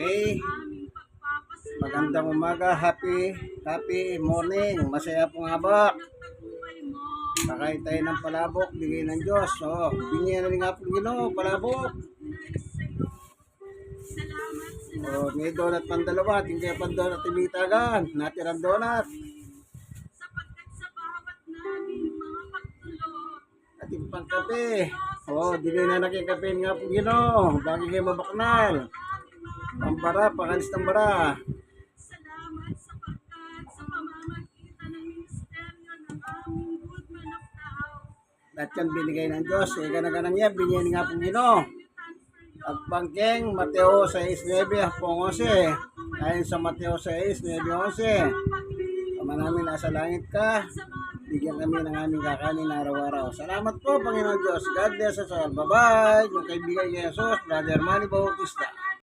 Okay? Magandang umaga, happy, happy morning. Masaya pong habak. Kakain tayo ng palabok, bigay ng Diyos. Oh, binigyan na rin nga po Ginoo, palabok. Oh, may donut pang dalawa, tingkaya pang donut imitagan. Natirang donut. At yung pang kape. Oh, dili na nakin kape nga po Ginoo. Bagay kayo mabaknal. Pambara, pangalis ng bara. Salamat sapagkat sa pamamagitan ng ministeryo ng aming Goodman of the House. Lahat yan binigay ng Diyos. Eh, ganang-ganang yan, binigyan nga po Ginoo. At pangking, Mateo 6.9, pong 11. Ayon sa Mateo 6, 9, 11. Ama namin nasa langit ka, bigyan kami ng aming kakanin araw-araw. Salamat po, Panginoon Diyos. God bless us all. Bye-bye. Yung kaibigan ni Jesus, Brother Manny Bautista.